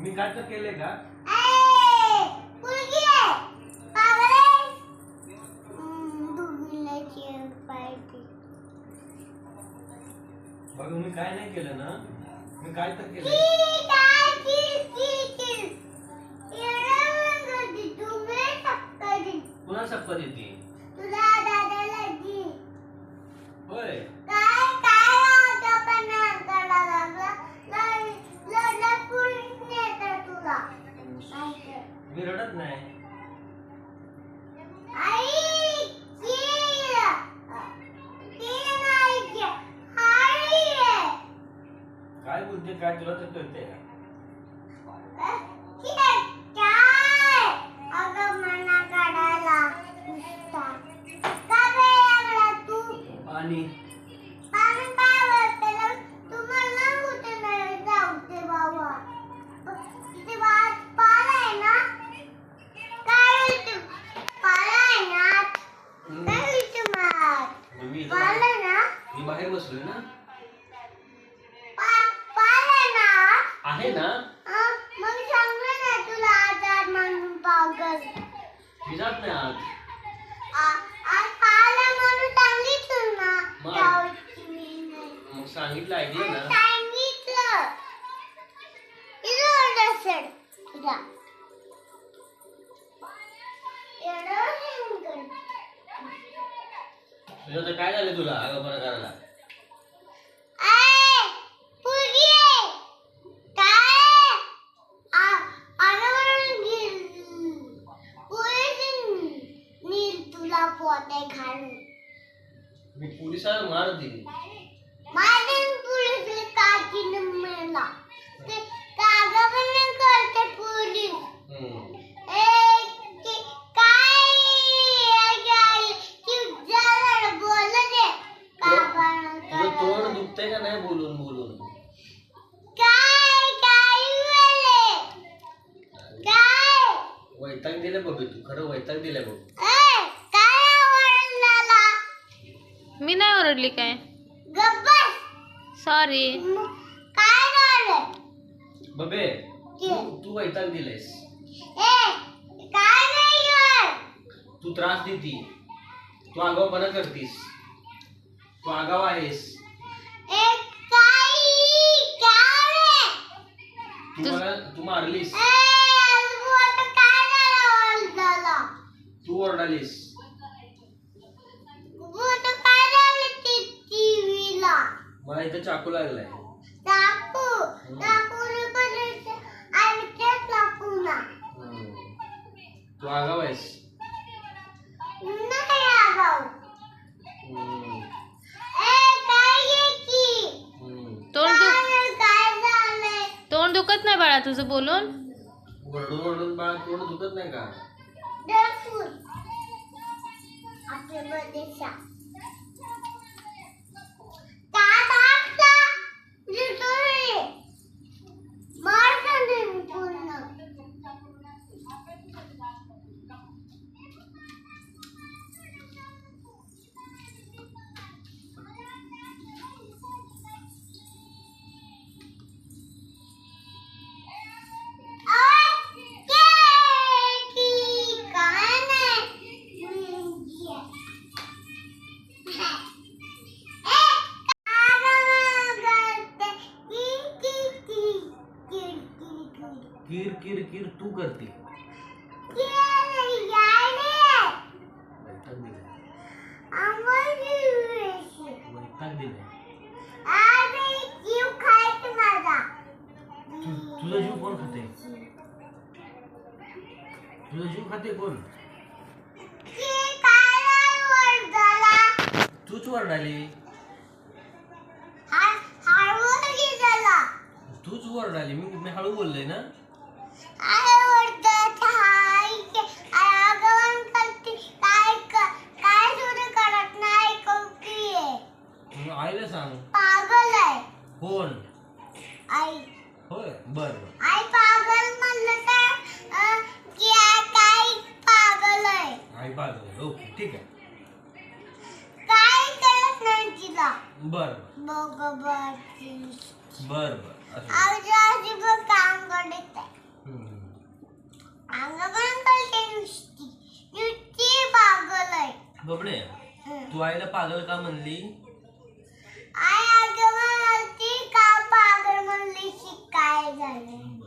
मी काय तर केले का. बघ मी काय नाही केलं ना मी काय तर केलं पुन्हा शपथ येते ना आहे ना? आहे ना? मग सांगलं ना तुला आजार म्हणून पागल. मी जात नाही आज आ- आज पाल आहे म्हणून सांगितलं ना. मग? जाऊची मी नाही. मग सांगितलं ऐकलं ना सांगितलं. इथं order set. इथं. एवढं सांगितलं. तुझं तर काय झालं तुला अगं बरं करायला ए, पोरगी आहे. काय? आ- आल्यावरून नील- पोरीची नील तुला पोते खाणं. मी पोलिसाला मारत दिली माझ्या पोलीसला काकीनं मेला. ते कागदपत्र करते पोलीस. हम्म. ए, ते काय काय तुझ्याला बोलू दे. का बरं तुझं तोंड करत? दुखतंय का नाही बोलून बोलून काय काय वेळे? काय? वैताग दिलं बघ तू खरं वैताग दिलं बघ ए, काय आवडलेला? मी नाही ओरडली काय गब्बस. सॉरी म- काय झालं? बबे के. तू तू वैताग दिलेस ए, काय नाही यार? तू त्रास देती तू आगाऊपणा करतीस तू आगाव आहेस ए, काय? काय रे? तू तू- मला तू मारलीस ए, अजून आता काय झालं आवडलेला? तू ओरडालीस आता काय झालं ते TV ला? मला इथं चाकू लागलाय चाकू. चाकूने चाकूला. तू आगाव आहेस नाही आगाऊ. हम्म. ए, काय आहे की? हम्म. तोंड काय काय झालंय? तोंड दुखत नाही बाळा तुझं बोलून ओरडून ओरडून बाळा तोंड दुखत नाही का. तू करते. वैताग दिलाय. वैताग दिलाय. तु- तुझा जीव कोण खाते? तुझा जीव खाते कोण? तूच वरडाली तूच वरडाली मी मी हळू बोललोय ना काय सुरू करत नाही कौकी मग आईला सांग पागल आहे कोण आई होय बर बर आई पागल म्हणलं तर अं, की आ- काय पागल आहे ओके ठीक आहे. काय करत नाही तिला? बर बर. बर असं. आजी आजी पण काम ओरडते हम्म. अंग पण करते नुसती. नुसती पागल आहे. बबडे हं. तू आईला पागल का म्हणली? आई म्हणती का पागल म्हणली शिकाय झालं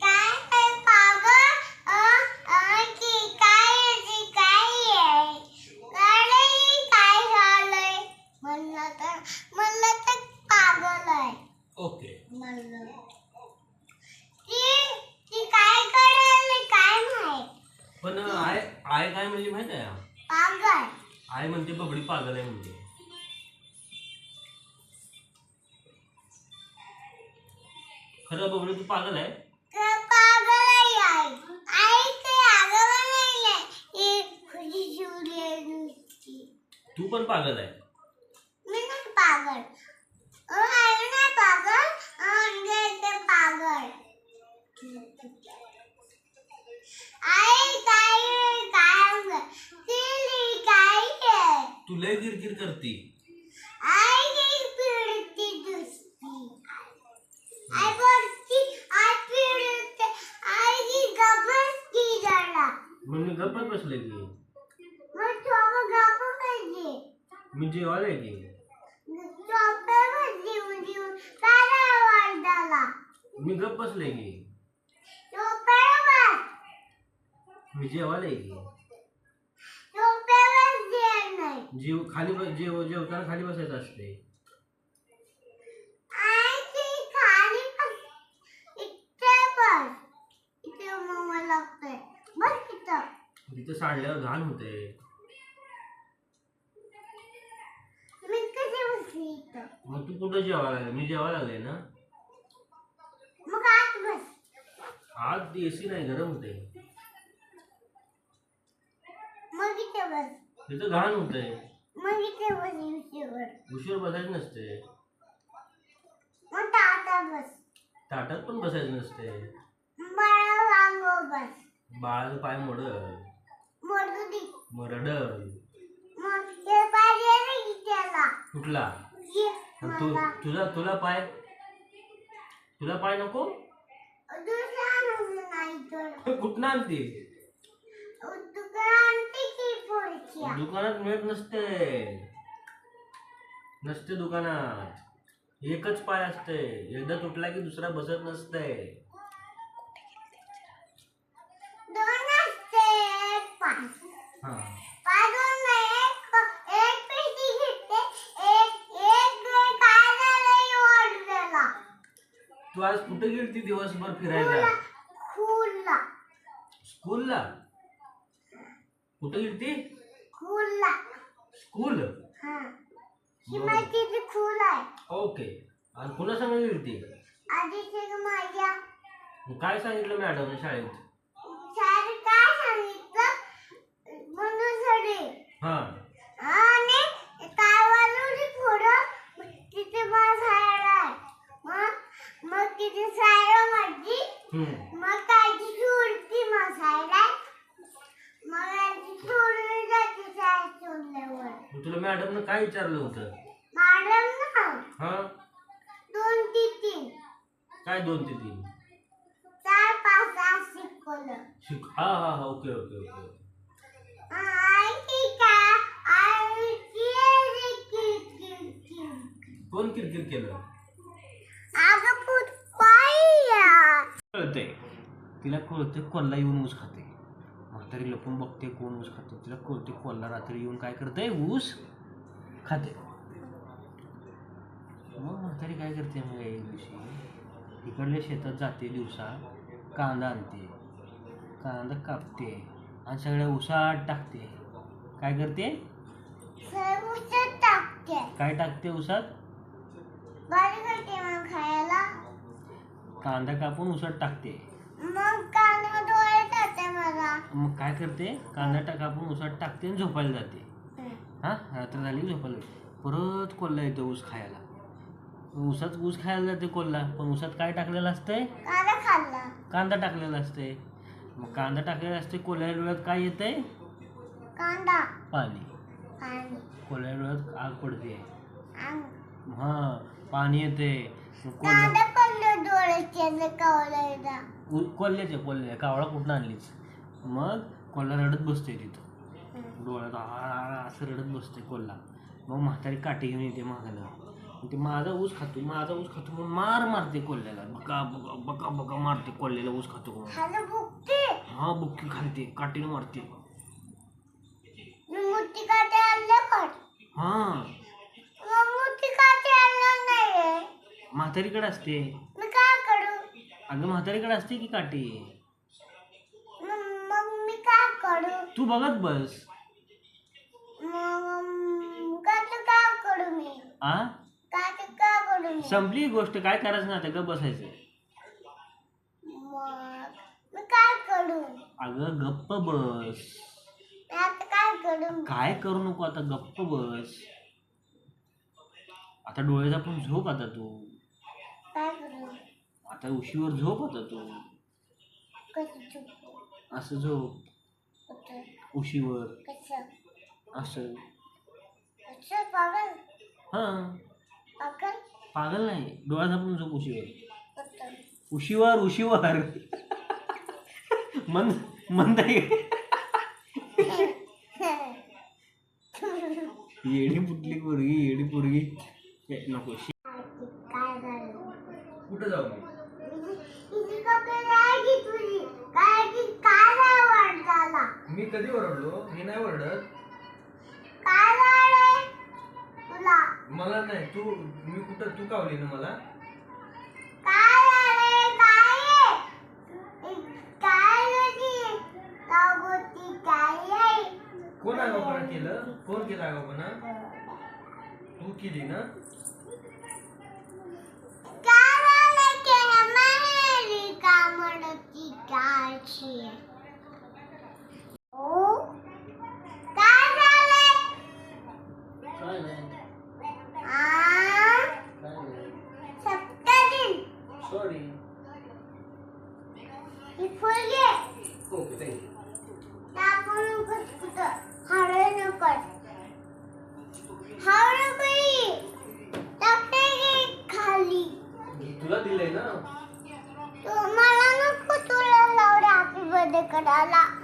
काय आहे पागल अं, अं, की काय आहे, काय आहे काय काय झालंय म्हणलं तर म्हणलं तर पागल आहे ओके म्हणलं ती ती काय करेल काय माहीत पण आय आय काय म्हणजे माहीत आहे? पागल. आई म्हणते बबडी पागल आहे म्हणजे खरं बबडी तू पागल आहे? का पागल आहे आई. आई ते नाही आहे. खुशी शिवली आहे नुसती. तू पण पागल आहे मी नाही पागल अ, आई नाही पागल अ, म्हणजे ते पागल आई काय काय ती काय आहे तू लय किरकिर करती. आई की पिळती दुसती आई बोलती आई पिळते आई की गबस की जरा मग मी गप्पच बसले की मग चोप गप पाहिजे मी जेवायला की चोपे पाहिजे जीवन सारा वाढाला. मी गप बसले की चोपे मी जेवायला की जे नाही जीव खाली बस जेव जेवताना खाली बसायचं असते. तिथे सांडल्यावर घाण होते मग तू कुठं जेवायला लागले? मी जेवायला लागले ना. मग आत बस. आज एसी नाही गरम होते मग इथे बस. तिथं घाण होते मग इथे बस इथेवर उशीर बसायचं नसते. मग आता बस. ताटात पण बसायचं नसते. बाळा वांगो बस. बाळाचं पाय मोडल. मरू दे. मरडल. मग हे पाहिजे ना इथेला कुठला? ये आणि तू मला. तुझा तुला पाय तुला पाय नको? दुसरा नव्हतं नाही तर कुठं आणते दुकानात मिळत नसते. नसते दुकानात. एकच पाय असते. एकदा तुटला की दुसरा बसत नसते. हा. तू आज कुठे गेलती दिवसभर फिरायला? स्कूलला? कुठे गेलती? खुला स्कूल? हा. ही माहिती खुला आहे. ओके. आणि कुणा सांग गेलती? आधीचे ग माझ्या मग काय सांगितलं मॅडम शाळेत? शाळेत काय सांगितलं? म्हणून हा. आणि पुढं तिथे सायरा आहे. मग मग तिथे सायरा माझी हम्म मग कायची सोडती मग सायरा मग याची सोडली जाते शाळेत सोडल्यावर मग तुला मॅडमनं काय विचारलं होतं? मॅडम ना हा? दोन ते तीन. काय दोन ते तीन? चार पाच सहा शिकवलं. शिक हा हा हा ओके ओके ओके कोण किरकिर केलं? कळते तिला कळते कोल्हा येऊन ऊस खाते. म्हातारी लपून बघते कोण ऊस खाते. तिला कळते कोल्हा रात्री येऊन काय करते ऊस खाते. मग म्हातारी काय करते मग एक दिवशी? इकडल्या शेतात जाते दिवसा कांदा आणते. कांदा कापते आणि सगळ्या उसात टाकते. काय करते? काय टाकते उसात? कांदा कापून उसात टाकते. मग मला. मग काय करते? कांदा टा कापून उसात टाकते आणि झोपायला जाते. हा? रात्र झाली की झोपायला जाते. परत कोल्हा येतो ऊस खायला. ऊसात ऊस खायला जाते कोल्हा. पण ऊसात काय टाकलेलं असतंय? कांदा खाल्ला. कांदा टाकलेला असते मग कांदा टाकलेला असते कोल्ह्या डोळ्यात काय येतंय? कांदा. पाणी. पाणी. कोल्ह्या डोळ्यात आग पडते. अंग हा पाणी येते. मग कोल्हा कांदा पडलं कोल्ह्याचे कोल्हे कावळा कुठं आणलीच मग कोल्हा रडत बसतोय तिथं. डोळ्यात आ- आ- आ- असं रडत बसते कोल्हा. मग म्हातारी काठी घेऊन येते मागायला मग ते माझा ऊस खातो माझा ऊस खातो मग मार मारते कोल्ह्याला. बका बका बका बका मारते कोल्ह्याला ऊस खातो म्हणून. हा बुक्की खालते काठीने मारते. काटे हा. काटे म्हातारीकडे असते. अगं म्हातारीकडे असते की काठी मग मग मी काय करू तू बघत बस. काय काय करू मी आ? काय काय करू मी संपली गोष्ट काय करायचं ना आता गप बसायचं. मग मी काय करू? अगं गप्प बस. मी आता काय करू? काय करू नको आता गप्प बस. आता डोळ्याचा पण झोप आता तू. काय करू? आता उशीवर झोप आता तू. कसं असं झोप. उशीवर. असं. हा. पागल? पागल नाही. डोळ्याचा पण झोप उशीवर. उशीवर उशीवर. मंद मंद. येडी पुटली पोरगी येडी पोरगी. नको. कुठं जाऊ मी तुझी कपडे नाही की तुझी काय की काय नाही वाटताला मी कधी ओरडलो? मी नाही ओरडत. काय झालंय? तुला. मला नाही तू मी कुठं तू कावली ना मला? काय झालंय? काय आहे? काय झाली? लागोती काय आहे? कोण आगाऊपणा केलं? कोण केलं आगाऊपणा? तू केली ना? काय झालंय? की हे माहेरी का म्हणती काची ओ काय झालंय काय नाही आ काय नाही सप्तदिन सॉरी ही फुले ओके थँक्यू टाकू नकोस कुठं हरळ नकोस हरळ बाई टाकते की खाली. तुला दिलंय ना. तू मला नको तुला लावडे हॅपी बर्थडे करायला.